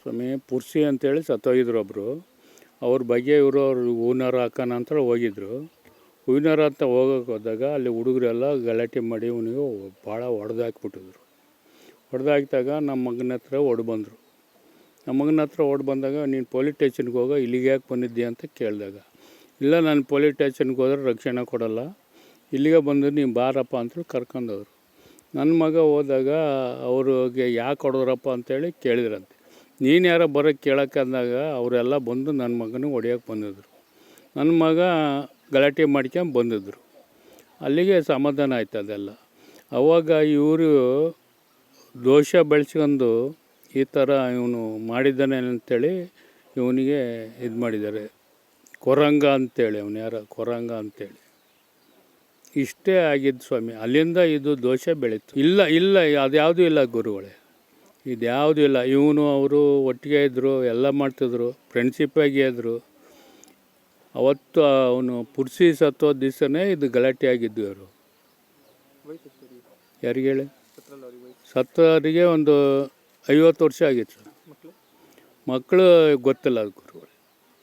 ಸ್ವಾಮಿ, ಪುರ್ಸಿ ಅಂತೇಳಿ ಸತ್ತೋಗಿದ್ರು ಒಬ್ಬರು ಅವ್ರ ಬಗ್ಗೆ ಇವರು ಅವ್ರ ಹೂವಿನಾರ ಹಾಕೋಣ ಅಂತ ಹೋಗಿದ್ರು. ಹೂವಿನಾರ ಅಂತ ಹೋಗೋಕೆ ಹೋದಾಗ ಅಲ್ಲಿ ಹುಡುಗರೆಲ್ಲ ಗಲಾಟೆ ಮಾಡಿ ಇವನಿಗೆ ಭಾಳ ಹೊಡೆದಾಕ್ಬಿಟ್ಟಿದ್ರು ಹೊಡೆದಾಕಿದಾಗ ನಮ್ಮ ಮಗನ ಹತ್ರ ಓಡ್ ಬಂದರು. ನಮ್ಮ ಮಗನ ಹತ್ರ ಓಡ್ ಬಂದಾಗ, ನೀನು ಪೊಲೀಸ್ ಸ್ಟೇಷನ್ಗೆ ಹೋಗೋ, ಇಲ್ಲಿಗೆ ಯಾಕೆ ಬಂದಿದ್ದೀಯ ಅಂತ ಕೇಳಿದಾಗ, ಇಲ್ಲ, ನಾನು ಪೊಲೀಸ್ ಸ್ಟೇಷನ್ಗೆ ಹೋದ್ರೆ ರಕ್ಷಣೆ ಕೊಡಲ್ಲ, ಇಲ್ಲಿಗೆ ಬಂದು ನೀವು ಬಾರಪ್ಪ ಅಂತೇಳಿ ಕರ್ಕೊಂಡವ್ರು ನನ್ನ ಮಗ ಹೋದಾಗ ಅವ್ರಿಗೆ ಯಾಕೆ ಹೊಡೆದ್ರಪ್ಪ ಅಂತೇಳಿ ಕೇಳಿದ್ರಂತೆ. ನೀನು ಯಾರೋ ಬರೋಕ್ಕೆ ಕೇಳಕ್ಕೆ ಅಂದಾಗ ಅವರೆಲ್ಲ ಬಂದು ನನ್ನ ಮಗನಿಗೆ ಹೊಡಿಯೋಕೆ ಬಂದಿದ್ರು. ನನ್ನ ಮಗ ಗಲಾಟೆ ಮಾಡ್ಕೊಂಡು ಬಂದಿದ್ರು. ಅಲ್ಲಿಗೆ ಸಮಾಧಾನ ಆಯ್ತು ಅದೆಲ್ಲ. ಅವಾಗ ಇವರು ದೋಷ ಬೆಳೆಸ್ಕೊಂಡು ಈ ಥರ ಇವನು ಮಾಡಿದ್ದಾನೆ ಅಂತೇಳಿ ಇವನಿಗೆ ಇದು ಮಾಡಿದ್ದಾರೆ. ಕೊರಂಗ ಅಂತೇಳಿ ಅವನು ಯಾರ ಕೊರಂಗ ಅಂತೇಳಿ. ಇಷ್ಟೇ ಆಗಿದ್ದು ಸ್ವಾಮಿ, ಅಲ್ಲಿಂದ ಇದು ದೋಷ ಬೆಳೀತು. ಇಲ್ಲ ಇಲ್ಲ, ಅದ್ಯಾವುದೂ ಇಲ್ಲ ಗುರುಗಳೇ. ಇದ್ಯಾವುದೂ ಇಲ್ಲ. ಇವನು, ಅವರು ಒಟ್ಟಿಗೆ ಇದ್ದರು ಎಲ್ಲ ಮಾಡ್ತಿದ್ರು ಫ್ರೆಂಡ್ಶಿಪ್ಪಾಗಿ ಇದ್ದರು ಅವತ್ತು ಅವನು ಪುರ್ಸಿ ಸತ್ತೋ ದಿವಸನೇ ಇದು ಗಲಾಟೆ ಆಗಿದ್ದು ಇವರು. ಯಾರಿಗೆ ಹೇಳಿ? ಸತ್ತವರಿಗೆ ಒಂದು ಐವತ್ತು ವರ್ಷ ಆಗಿತ್ತು. ಮಕ್ಕಳು? ಗೊತ್ತಿಲ್ಲ ಗುರುಗಳು